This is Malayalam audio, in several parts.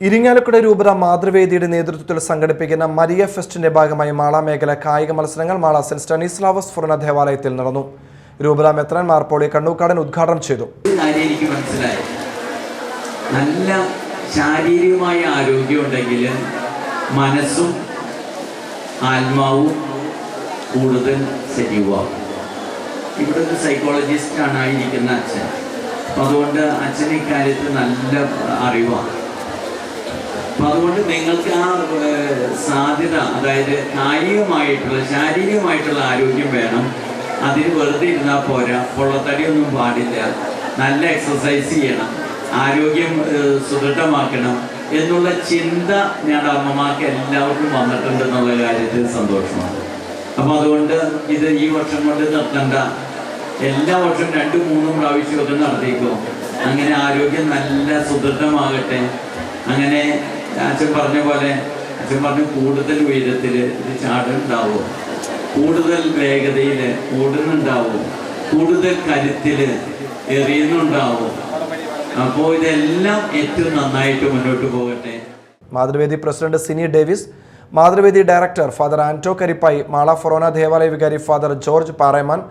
ഇരിങ്ങാലക്കുട രൂപത മാതൃവേദിയുടെ നേതൃത്വത്തിൽ സംഘടിപ്പിക്കുന്ന മരിയ ഫെസ്റ്റിന്റെ ഭാഗമായി മാള മേഖല കായിക മത്സരങ്ങൾ മാള സെന്റ് സ്റ്റനീസ്ലാവസ് ഫുറന ദേവാലയത്തിൽ നടന്നു. രൂപത മെത്രാൻ മാർപ്പോളി കണ്ണൂക്കാടൻ ഉദ്ഘാടനം ചെയ്തു. നല്ല ശാരീരികമായ ആരോഗ്യം ഉണ്ടെങ്കിൽ മനസ്സും ആത്മാവും കൂടുതൽ സജീവമാകും ഇവിടെ ഒരു സൈക്കോളജിസ്റ്റ് ആണ് ആയിരിക്കുന്ന അച്ഛൻ. അതുകൊണ്ട് അച്ഛൻ ഇക്കാര്യത്തിൽ നല്ല അറിവാണ്. അതുകൊണ്ട് നിങ്ങൾക്ക് ആ സാധ്യത അതായത് കായികമായിട്ടുള്ള ശാരീരികമായിട്ടുള്ള ആരോഗ്യം വേണം. അതിന് വെറുതെ ഇരുന്നാൽ പോരാ. പൊള്ളത്തടിയൊന്നും പാടില്ല. നല്ല എക്സസൈസ് ചെയ്യണം. ആരോഗ്യം സുദൃഢമാക്കണം എന്നുള്ള ചിന്ത ഞങ്ങളുടെ അമ്മമാർക്ക് എല്ലാവർക്കും വന്നിട്ടുണ്ട് എന്നുള്ള കാര്യത്തിൽ സന്തോഷമാണ്. അപ്പം അതുകൊണ്ട് ഇത് ഈ വർഷം കൊണ്ട് നിർത്തണ്ട. എല്ലാ വർഷവും രണ്ടും മൂന്നും പ്രാവശ്യമൊക്കെ നടത്തിക്കോ. അങ്ങനെ ആരോഗ്യം നല്ല സുദൃഢമാകട്ടെ. അങ്ങനെ അച്ഛൻ പറഞ്ഞ പോലെ അച്ഛൻ പറഞ്ഞു കൂടുതൽ ഉയരത്തിൽ ഇത് ചാടുണ്ടാവും കൂടുതൽ വേഗതയിൽ ഓടുന്നുണ്ടാവും? കൂടുതൽ കരുത്തിൽ എറിയുന്നുണ്ടാവും? അപ്പോൾ ഇതെല്ലാം ഏറ്റവും നന്നായിട്ട് മുന്നോട്ട് പോകട്ടെ. Mathruvedi president Cini Davis Mathruvedi director father Anto Karippayi Mala ഫൊറോന ദേവാലയ വികാരി father George Pareman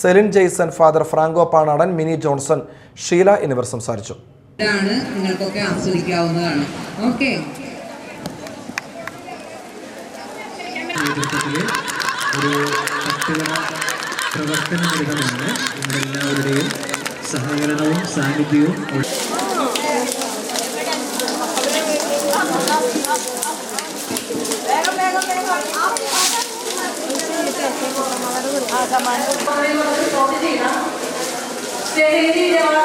Celine Jaison father Franco Panadan Mini Johnson Sheela എന്നിവർ സംസാരിച്ചു. ഇതാണ് നിങ്ങൾക്കൊക്കെ ആസ്വദിക്കാവുന്നതാണ്. ഓക്കെ. ഒരു തട്ടുകട പ്രവർത്തന നിരതമാണ് നിങ്ങളെല്ലാവരുടെയും സഹകരണവും സാന്നിധ്യവും ശരീരമാർഗം